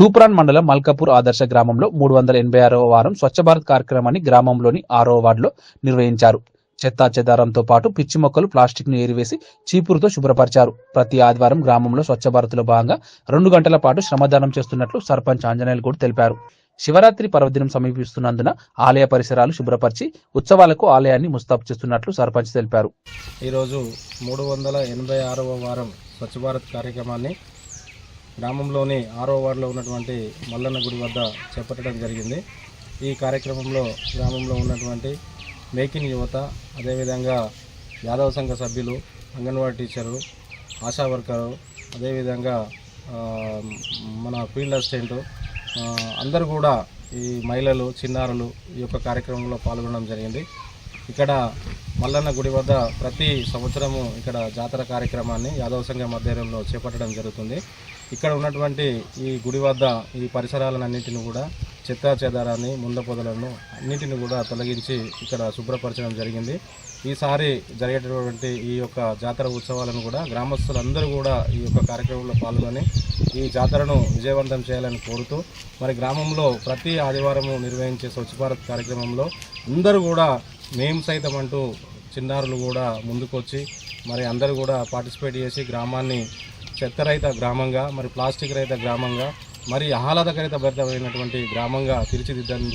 తూప్రాన్ మండలం మల్కాపూర్ ఆదర్శ గ్రామంలో మూడు వందల ఎనభై ఆరవ వారం స్వచ్ఛ భారత్ కార్యక్రమాన్ని గ్రామంలోని ఆరో వార్డులో నిర్వహించారు. చెత్తా చెదారంతో పాటు పిచ్చి మొక్కలు ప్లాస్టిక్ను ఏరివేసి చీపురుతో శుభ్రపరిచారు. ప్రతి ఆదివారం గ్రామంలో స్వచ్ఛ భారత్లో భాగంగా రెండు గంటల పాటు శ్రమదానం చేస్తున్నట్లు సర్పంచ్ ఆంజనేయులు కూడా తెలిపారు. శివరాత్రి పర్వదినం సమీపిస్తున్నందున ఆలయ పరిసరాలు శుభ్రపరిచి ఉత్సవాలకు ఆలయాన్ని ముస్తాబు చేస్తున్నట్లు సర్పంచ్ తెలిపారు. ఈరోజు మూడు వందల ఎనభై ఆరవ వారం స్వచ్ఛ భారత్ కార్యక్రమాన్ని గ్రామంలోని ఆరో వార్డులో ఉన్నటువంటి మల్లన్న గుడి వద్ద చేపట్టడం జరిగింది. ఈ కార్యక్రమంలో గ్రామంలో ఉన్నటువంటి మేకిన్ యువత అదేవిధంగా యాదవ సంఘ సభ్యులు అంగన్వాడీ టీచరు ఆశా వర్కరు అదేవిధంగా మన ఫీల్డ్ అసిస్టెంట్ అందరూ కూడా ఈ మహిళలు చిన్నారులు ఈ యొక్క కార్యక్రమంలో పాల్గొనడం జరిగింది. ఇక్కడ మల్లన్న గుడి వద్ద ప్రతి సంవత్సరము ఇక్కడ జాతర కార్యక్రమాన్ని యాదవ సంఘం ఆధ్వర్యంలో చేపట్టడం జరుగుతుంది. ఇక్కడ ఉన్నటువంటి ఈ గుడి వద్ద ఈ పరిసరాలన్నింటిని కూడా చెత్తా చెదారాన్ని ముంద పొదలను అన్నింటిని కూడా తొలగించి ఇక్కడ శుభ్రపరచడం జరిగింది. ఈసారి జరిగేటటువంటి ఈ యొక్క జాతర ఉత్సవాలను కూడా గ్రామస్తులందరూ కూడా ఈ యొక్క కార్యక్రమంలో పాల్గొని ఈ జాతరను విజయవంతం చేయాలని కోరుతూ మరి గ్రామంలో ప్రతి ఆదివారము నిర్వహించే స్వచ్ఛ భారత్ కార్యక్రమంలో అందరూ కూడా మేము సైతం అంటూ చిన్నారులు కూడా ముందుకొచ్చి మరి అందరూ కూడా పార్టిసిపేట్ చేసి గ్రామాన్ని చెత్తరహిత గ్రామంగా మరి ప్లాస్టిక్ రహిత గ్రామంగా మరి ఆహ్లాదకరిత భరితమైనటువంటి గ్రామంగా తీర్చిదిద్దేందుకు